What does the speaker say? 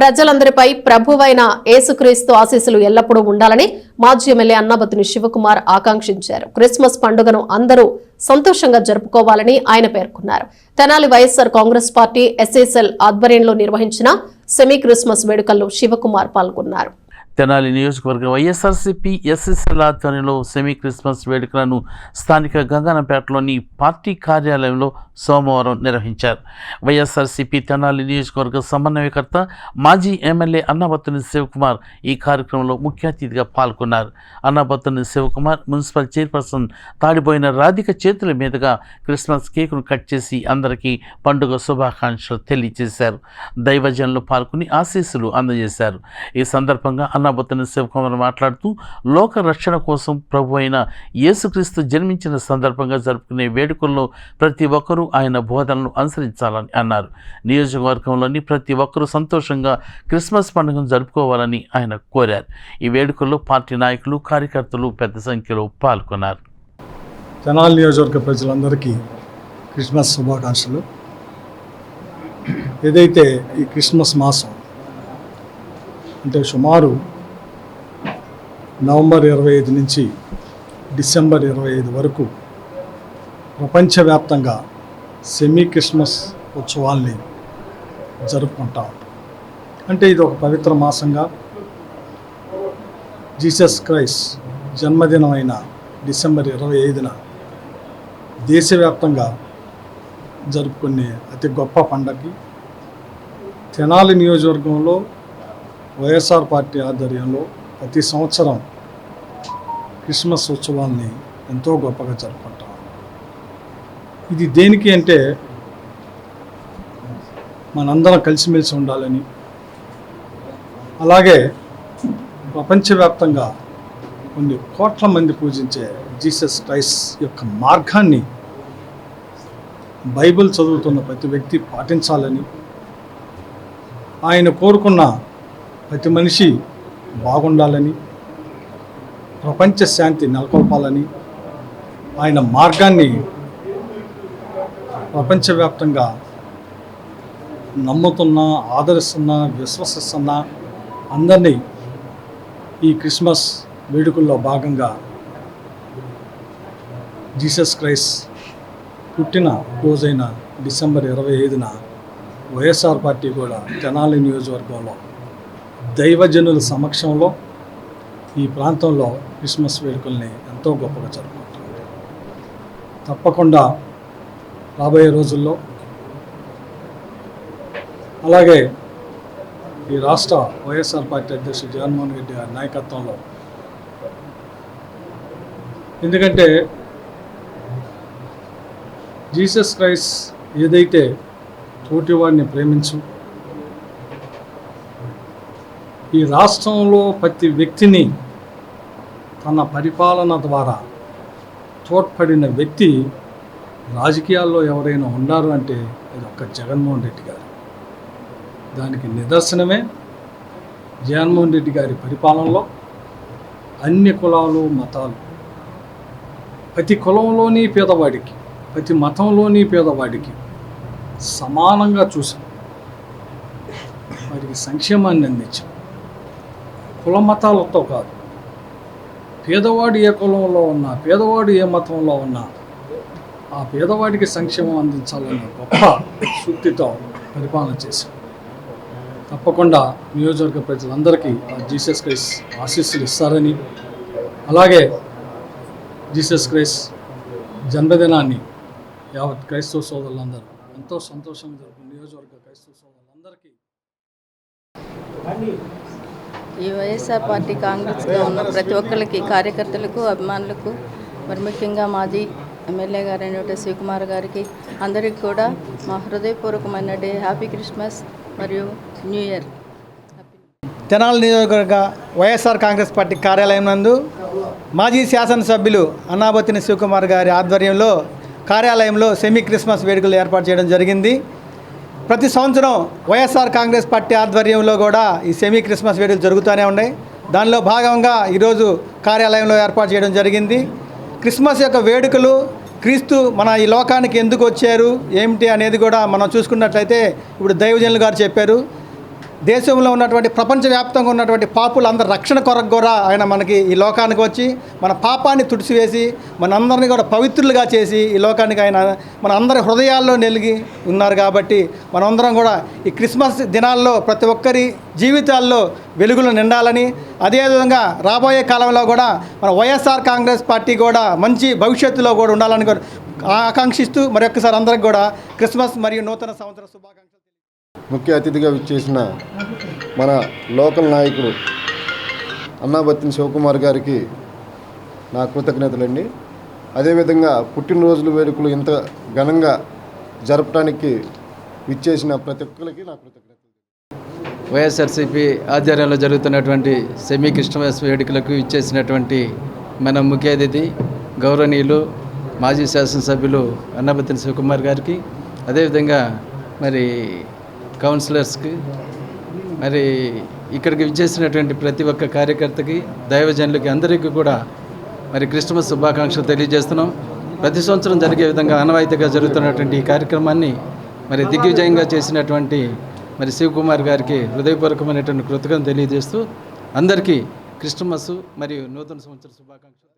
ప్రజలందరిపై ప్రభువైన ఏసుక్రీస్తు ఆశీస్సులు ఎల్లప్పుడూ ఉండాలని మాజీ ఎమ్మెల్యే అన్నాబతిని శివకుమార్ ఆకాంక్షించారు. క్రిస్మస్ పండుగను అందరూ సంతోషంగా జరుపుకోవాలని ఆయన పేర్కొన్నారు. Tenali YSR Congress party SSL ఆధ్వర్యంలో నిర్వహించిన సెమీ క్రిస్మస్ వేడుకల్లో శివకుమార్ పాల్గొన్నారు. తెనాలి నియోజకవర్గ వైఎస్ఆర్సీపీ ఎస్ఎస్ఎల్ ఆధ్వర్యంలో సెమీ క్రిస్మస్ వేడుకలను స్థానిక గంగానపేటలోని పార్టీ కార్యాలయంలో సోమవారం నిర్వహించారు. వైఎస్ఆర్సీపీ తెనాలి నియోజకవర్గ సమన్వయకర్త మాజీ ఎమ్మెల్యే అన్నబత్తుని శివకుమార్ ఈ కార్యక్రమంలో ముఖ్య అతిథిగా పాల్గొన్నారు. అన్నబత్తుని శివకుమార్ మున్సిపల్ చైర్పర్సన్ తాడిపోయిన రాధిక చేతుల మీదుగా క్రిస్మస్ కేకును కట్ చేసి అందరికీ పండుగ శుభాకాంక్షలు తెలియజేశారు. దైవజనులు పాల్గొని ఆశీస్సులు అందజేశారు. ఈ సందర్భంగా అన్నబొత్తని శివకుమార్ మాట్లాడుతూ లోక రక్షణ కోసం ప్రభు అయిన యేసుక్రీస్తు జన్మించిన సందర్భంగా జరుపుకునే వేడుకల్లో ప్రతి ఒక్కరూ ఆయన బోధనలను అనుసరించాలని అన్నారు. నియోజకవర్గంలోని ప్రతి ఒక్కరూ సంతోషంగా క్రిస్మస్ పండుగను జరుపుకోవాలని ఆయన కోరారు. ఈ వేడుకల్లో పార్టీ నాయకులు కార్యకర్తలు పెద్ద సంఖ్యలో పాల్గొన్నారు. జనాల నియోజకవర్గ ప్రజలందరికీ క్రిస్మస్ శుభాకాంక్షలు. ఏదైతే ఈ క్రిస్మస్ మాసం అంటే సుమారు నవంబర్ ఇరవై ఐదు నుంచి డిసెంబర్ ఇరవై ఐదు వరకు ప్రపంచవ్యాప్తంగా సెమీ క్రిస్మస్ ఉత్సవాల్ని జరుపుకుంటాం. అంటే ఇది ఒక పవిత్ర మాసంగా జీసస్ క్రైస్ట్ జన్మదినమైన డిసెంబర్ ఇరవై ఐదున దేశవ్యాప్తంగా జరుపుకునే అతి గొప్ప పండగకి తెనాలి నియోజకవర్గంలో వైఎస్ఆర్ పార్టీ ఆధ్వర్యంలో ప్రతి సంవత్సరం క్రిస్మస్ ఉత్సవాల్ని ఎంతో గొప్పగా జరుపుకుంటాం. ఇది దేనికి అంటే మనందరం కలిసిమెలిసి ఉండాలని. అలాగే ప్రపంచవ్యాప్తంగా కొన్ని కోట్ల మంది పూజించే జీసస్ క్రైస్ యొక్క మార్గాన్ని బైబిల్ చదువుతున్న ప్రతి వ్యక్తి పాటించాలని. ఆయన కోరుకున్న ప్రతి మనిషి బాగుండాలని. ప్రపంచ శాంతి నెలకొల్పాలని. ఆయన మార్గాన్ని ప్రపంచవ్యాప్తంగా నమ్ముతున్న ఆదరిస్తున్న విశ్వసిస్తున్న అందరినీ ఈ క్రిస్మస్ వేడుకల్లో భాగంగా జీసస్ క్రైస్ట్ పుట్టిన రోజైన డిసెంబర్ ఇరవై ఐదున వైఎస్ఆర్ పార్టీ కూడా తెనాలి నియోజకవర్గంలో దైవజనుల సమక్షంలో ఈ ప్రాంతంలో క్రిస్మస్ వేడుకల్ని ఎంతో గొప్పగా జరుపుకుంటుంది. తప్పకుండా రాబోయే రోజుల్లో. అలాగే ఈ రాష్ట్ర వైఎస్ఆర్ పార్టీ అధ్యక్షుడు జగన్మోహన్ రెడ్డి గారి నాయకత్వంలో. ఎందుకంటే జీసస్ క్రైస్ట్ ఏదైతే తోటివాడిని ప్రేమించు ఈ రాష్ట్రంలో ప్రతి వ్యక్తిని తన పరిపాలన ద్వారా తోడ్పడిన వ్యక్తి రాజకీయాల్లో ఎవరైనా ఉన్నారు అంటే అది ఒక్క జగన్మోహన్ రెడ్డి గారు. దానికి నిదర్శనమే జగన్మోహన్ రెడ్డి గారి పరిపాలనలో అన్ని కులాలు మతాలు. ప్రతి కులంలోని పేదవాడికి ప్రతి మతంలోని పేదవాడికి సమానంగా చూసాం. వారికి సంక్షేమాన్ని అందించాం. కుల మతాలతో కాదు. పేదవాడు ఏ కులంలో ఉన్నా పేదవాడు ఏ మతంలో ఉన్నా ఆ పేదవాడికి సంక్షేమం అందించాలన్న గొప్ప శుద్ధితో పరిపాలన చేశాం తప్పకుండా నియోజకవర్గ ప్రజలందరికీ ఆ జీసస్ క్రైస్ ఆశీస్సులు ఇస్తారని అలాగే జీసస్ క్రైస్ జన్మదినాన్ని యావత్ క్రైస్తవ సోదరులందరూ ఎంతో సంతోషంగా జరుపు నియోజకవర్గ క్రైస్తవ సోదరులందరికీ ఈ వైఎస్ఆర్ పార్టీ కాంగ్రెస్లో ఉన్న ప్రతి ఒక్కరికి కార్యకర్తలకు అభిమానులకు మరి ముఖ్యంగా మాజీ ఎమ్మెల్యే గారైనటువంటి శివకుమార్ గారికి అందరికీ కూడా మా హృదయపూర్వకమైన డే. హ్యాపీ క్రిస్మస్ మరియు న్యూ ఇయర్ తెనాలి నియోజకవర్గ వైఎస్ఆర్ కాంగ్రెస్ పార్టీ కార్యాలయం నందు మాజీ శాసనసభ్యులు అన్నాబతిని శివకుమార్ గారి ఆధ్వర్యంలో కార్యాలయంలో సెమీ క్రిస్మస్ వేడుకలు ఏర్పాటు చేయడం జరిగింది. ప్రతి సంవత్సరం వైఎస్ఆర్ కాంగ్రెస్ పార్టీ ఆధ్వర్యంలో కూడా ఈ సెమీ క్రిస్మస్ వేడుకలు జరుగుతూనే ఉన్నాయి. దానిలో భాగంగా ఈరోజు కార్యాలయంలో ఏర్పాటు చేయడం జరిగింది. క్రిస్మస్ యొక్క వేడుకలు క్రీస్తు మన ఈ లోకానికి ఎందుకు వచ్చారు ఏమిటి అనేది కూడా మనం చూసుకున్నట్లయితే ఇప్పుడు దైవజనులు గారు చెప్పారు. దేశంలో ఉన్నటువంటి ప్రపంచవ్యాప్తంగా ఉన్నటువంటి పాపులందరి రక్షణ కొరకు కూడా ఆయన మనకి ఈ లోకానికి వచ్చి మన పాపాన్ని తుడిచివేసి మనందరినీ కూడా పవిత్రులుగా చేసి ఈ లోకానికి ఆయన మన అందరి హృదయాల్లో నెలిగి ఉన్నారు కాబట్టి మనందరం కూడా ఈ క్రిస్మస్ దినాల్లో ప్రతి ఒక్కరి జీవితాల్లో వెలుగులు నిండాలని అదేవిధంగా రాబోయే కాలంలో కూడా మన వైఎస్ఆర్ కాంగ్రెస్ పార్టీ కూడా మంచి భవిష్యత్తులో కూడా ఉండాలని కూడా ఆకాంక్షిస్తూ మరొకసారి అందరికి కూడా క్రిస్మస్ మరియు నూతన సంవత్సర శుభాకాంక్షలు. ముఖ్య అతిథిగా విచ్చేసిన మన లోకల్ నాయకుడు అన్నాబత్తిని శివకుమార్ గారికి నా కృతజ్ఞతలండి. అదేవిధంగా పుట్టినరోజుల వేడుకలు ఇంత ఘనంగా జరపడానికి విచ్చేసిన ప్రతి ఒక్కరికి నా కృతజ్ఞతలు. వైఎస్ఆర్సీపీ ఆధ్వర్యంలో జరుగుతున్నటువంటి సెమీ క్రిస్టమస్ వేడుకలకు ఇచ్చేసినటువంటి మన ముఖ్య అతిథి గౌరవనీయులు మాజీ శాసనసభ్యులు అన్నపతిని శివకుమార్ గారికి. అదేవిధంగా మరి కౌన్సిలర్స్కి మరి ఇక్కడికి విచ్చేసినటువంటి ప్రతి ఒక్క కార్యకర్తకి దైవజనులకి అందరికీ కూడా మరి క్రిస్మస్ శుభాకాంక్షలు తెలియజేస్తున్నాం. ప్రతి సంవత్సరం జరిగే విధంగా ఆనవాయితీగా జరుగుతున్నటువంటి ఈ కార్యక్రమాన్ని మరి దిగ్విజయంగా చేసినటువంటి మరి శివకుమార్ గారికి హృదయపూర్వకమైనటువంటి కృతజ్ఞతలు తెలియజేస్తూ అందరికీ క్రిస్టమస్ మరియు నూతన సంవత్సర శుభాకాంక్షలు.